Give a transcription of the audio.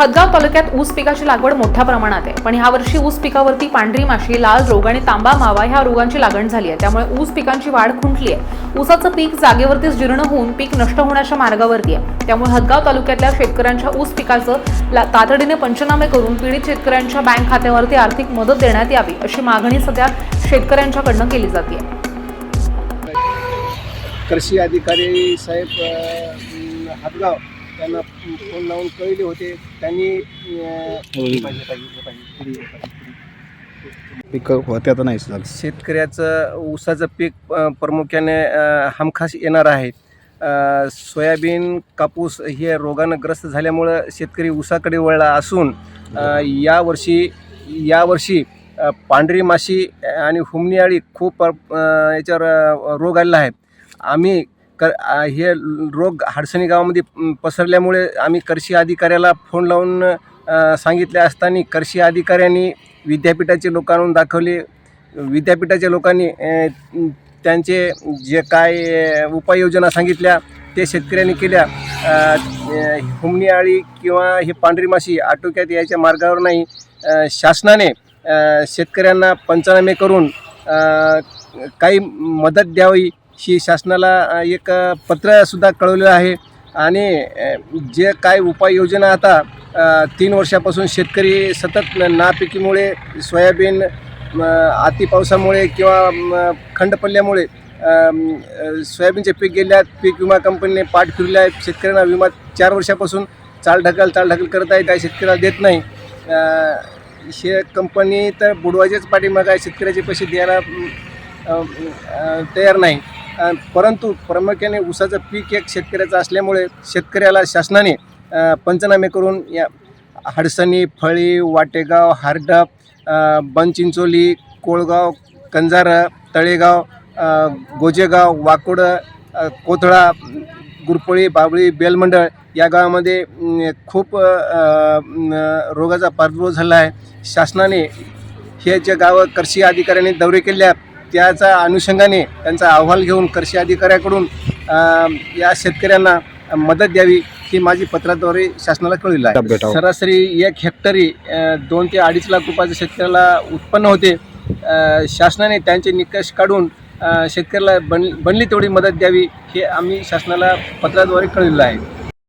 हदगाव तालुक्यात ऊस पिकाची लागवड मोठ्या प्रमाणात आहे. पण यावर्षी ऊस पिकावरती पांढरी माशी लाल रोग आणि तांबा मावा ह्या रोगांची लागण झाली आहे. त्यामुळे ऊस पिकांची वाढ खुंटली आहे. ऊसाचं पीक जागेवरतीच जीर्ण होऊन पीक नष्ट होण्याच्या मार्गावरती आहे. त्यामुळे हदगाव तालुक्यातल्या शेतकऱ्यांच्या ऊस पिकाचं तातडीने पंचनामे करून पीडित शेतकऱ्यांच्या बँक खात्यावरती आर्थिक मदत देण्यात यावी अशी मागणी सध्या शेतकऱ्यांच्याकडनं केली जाते. कृषी अधिकारी साहेब हदगाव त्यांना फोन लावून कळले होते. त्यांनी पीक होते आता नाही शेतकऱ्याचं ऊसाचं पीक प्रामुख्याने हमखास येणार आहे. सोयाबीन कापूस हे रोगानं ग्रस्त झाल्यामुळं शेतकरी ऊसाकडे वळला असून यावर्षी यावर्षी पांढरी माशी आणि हुमणी अळी खूप याच्यावर रोग आलेला आहे. आम्ही क हे रोग हाडसणी गावामध्ये पसरल्यामुळे आम्ही कृषी अधिकाऱ्याला फोन लावून सांगितले असताना कृषी अधिकाऱ्यांनी विद्यापीठाचे लोकांना दाखवले. विद्यापीठाच्या लोकांनी त्यांचे जे काय उपाययोजना सांगितल्या ते शेतकऱ्यांनी केल्या. हुमणी आळी किंवा ही पांढरी माशी आटोक्यात यायच्या मार्गावर नाही. शासनाने शेतकऱ्यांना पंचनामे करून काही मदत द्यावी. ही शासनाला एक पत्रसुद्धा कळवलेलं आहे. आणि जे काय उपाययोजना आता तीन वर्षापासून शेतकरी सतत नापिकीमुळे सोयाबीन अतिपावसामुळे पावसामुळे किंवा खंड पडल्यामुळे सोयाबीनचे पीक गेल्यात पीक विमा कंपनीने पाठ फिरले आहेत शेतकऱ्यांना विमा चार वर्षापासून चालढकल चालढकल करत आहे. काय शेतकऱ्याला देत नाही. हे कंपनी तर बुडवायचेच पाठिंबा आहे. शेतकऱ्याचे पैसे द्यायला तयार नाही. परंतु प्रामुख्याने ऊसाचं पीक एक शेतकऱ्याचं असल्यामुळे शेतकऱ्याला शासनाने पंचनामे करून या हडसणी फळी वाटेगाव हारडप बनचिंचोली कोळगाव कंजारं तळेगाव गोजेगाव वाकोड कोथळा गुरपळी बाबळी बेलमंडळ या गावामध्ये खूप रोगाचा प्रादुर्भाव झाला आहे. शासनाने हे जे गावं कृषी अधिकाऱ्यांनी दौरे केले आहेत त्याच्या अनुषंगाने त्यांचा अहवाल घेऊन कृषी अधिकाऱ्याकडून या शेतकऱ्यांना मदत द्यावी ही माझी पत्राद्वारे शासनाला कळविलं आहे. सरासरी एक हेक्टरी दोन ते अडीच लाख रुपयाचं शेतकऱ्याला उत्पन्न होते. शासनाने त्यांचे निकष काढून शेतकऱ्याला बन बनली तेवढी मदत द्यावी हे आम्ही शासनाला पत्राद्वारे कळविलं आहे.